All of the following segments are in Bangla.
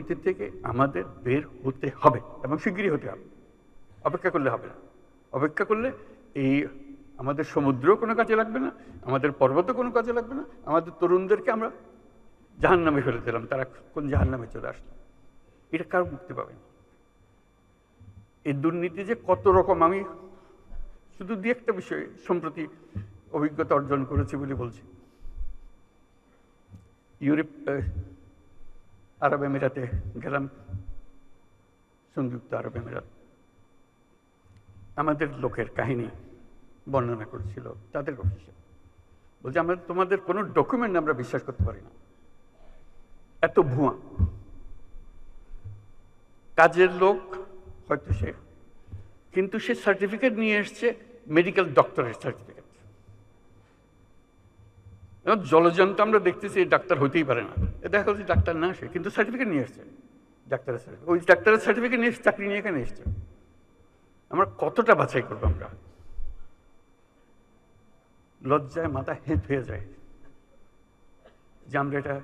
দুর্নীতি থেকে আমাদের বের হতে হবে এবং শিগগিরই হতে হবে। অপেক্ষা করলে হবে না। অপেক্ষা করলে এই আমাদের সমুদ্র কোনো কাজে লাগবে না, আমাদের পর্বতও কোনো কাজে লাগবে না, আমাদের তরুণদেরকে আমরা জাহান নামে ফেলে দিলাম, তারা কোন জাহান নামে চলে আসলো? এটা কারও মুক্তি পাবে না। এই দুর্নীতি যে কত রকম, আমি শুধু দু একটা বিষয়ে সম্প্রতি অভিজ্ঞতা অর্জন করেছি বলে বলছি। ইউরোপ আরব আমিরাতে গেলাম, সংযুক্ত আরব আমিরাত আমাদের লোকের কাহিনী বর্ণনা করেছিল তাদের অফিসে। বলছে, আমরা, তোমাদের কোনো ডকুমেন্ট আমরা বিশ্বাস করতে পারি না। এত ভুয়া। কাজের লোক হয়তো সে, কিন্তু সে সার্টিফিকেট নিয়ে এসছে মেডিকেল ডক্টরের সার্টিফিকেট জলজন্ত আমরা দেখতেছি ডাক্তার হতেই পারে না। দেখা যাচ্ছে ডাক্তার না সে, কিন্তু সার্টিফিকেট নিয়ে এসছে। ডাক্তারের সার্টিফিকেট ওই ডাক্তারের সার্টিফিকেট নিয়ে চাকরি নিয়ে এখানে এসছে। আমরা কতটা বাছাই করব আমরা? লজ্জায় মাথা হেঁট হয়ে যায়। যে আমরা এটা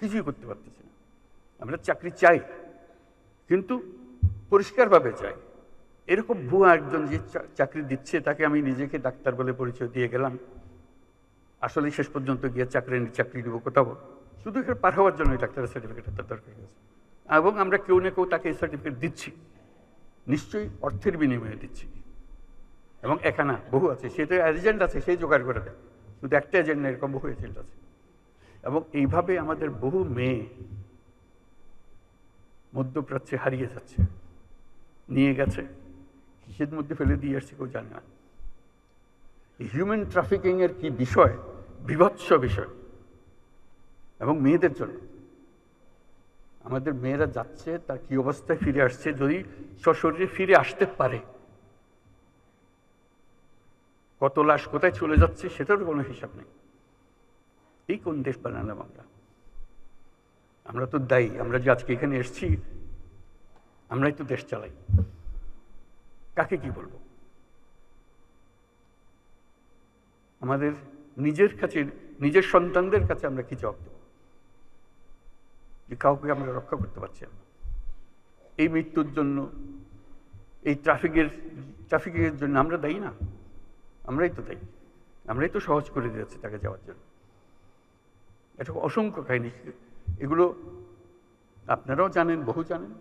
কিছুই করতে পারতেছি না। আমরা চাকরি চাই, কিন্তু পরিষ্কারভাবে চাই। এরকম ভুয়া একজন যে চাকরি দিচ্ছে, তাকে আমি নিজেকে ডাক্তার বলে পরিচয় দিয়ে গেলাম। আসলে শেষ পর্যন্ত গিয়ে চাকরি চাকরি নেব, কোথাও শুধু এখানে পার হওয়ার জন্য ডাক্তারের সার্টিফিকেটের তার দরকার হয়েছে এবং আমরা কেউ না কেউ তাকে এই সার্টিফিকেট দিচ্ছি। নিশ্চয়ই অর্থের বিনিময়ে দিচ্ছি। এবং এখানা বহু আছে, সে তো এজেন্ট আছে, সেই জোগাড় করে দেয়। শুধু একটা এজেন্ট না, এরকম বহু এজেন্ট আছে। এবং এইভাবে আমাদের বহু মেয়ে মধ্যপ্রাচ্যে হারিয়ে যাচ্ছে। নিয়ে গেছে। কিসের মধ্যে ফেলে দিয়ে আসছে কেউ জানে না। হিউম্যান ট্রাফিকিং এর কি বিষয়? বিভৎস বিষয়। এবং মেয়েদের জন্য। আমাদের মেয়েরা যাচ্ছে, তার কি অবস্থায় ফিরে আসছে, যদি সশরীরে ফিরে আসতে পারে। কত লাশ কোথায় চলে যাচ্ছে, সেটারও কোনো হিসাব নেই। এই কোন দেশ বানালাম আমরা আমরা তো দায়ী, আমরা যে আজকে এখানে এসেছি, আমরাই তো দেশ চালাই। কাকে কি বলব? আমাদের নিজের কাছে, নিজের সন্তানদের কাছে আমরা কি জবাব দেব? যে কাউকে আমরা রক্ষা করতে পারছি না। এই মৃত্যুর জন্য, এই ট্রাফিকের ট্রাফিকের জন্য আমরা দায়ী না। আমরাই তো দায়ী। আমরাই তো সহজ করে দিয়েছি তাকে যাওয়ার জন্য। এটা অসংখ্য কাহিনী। এগুলো আপনারাও জানেন, বহু জানেন।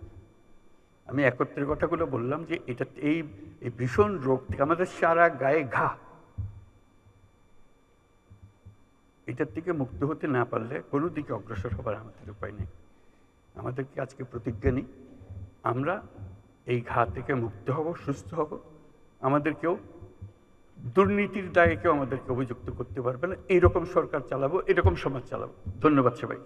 আমি একত্রের কথাগুলো বললাম যে এটা এই এই ভীষণ রোগ থেকে আমাদের সারা গায়ে ঘা। এটার থেকে মুক্ত হতে না পারলে কোনো দিকে অগ্রসর হবার আমাদের উপায় নেই। আমাদেরকে আজকে প্রতিজ্ঞা নিই। আমরা এই ঘা থেকে মুক্ত হব, সুস্থ হব। আমাদের কেউ দুর্নীতির দায়ে কেউ আমাদেরকে অভিযুক্ত করতে পারবে না। এইরকম সরকার চালাবো, এরকম সমাজ চালাবো। ধন্যবাদ সবাই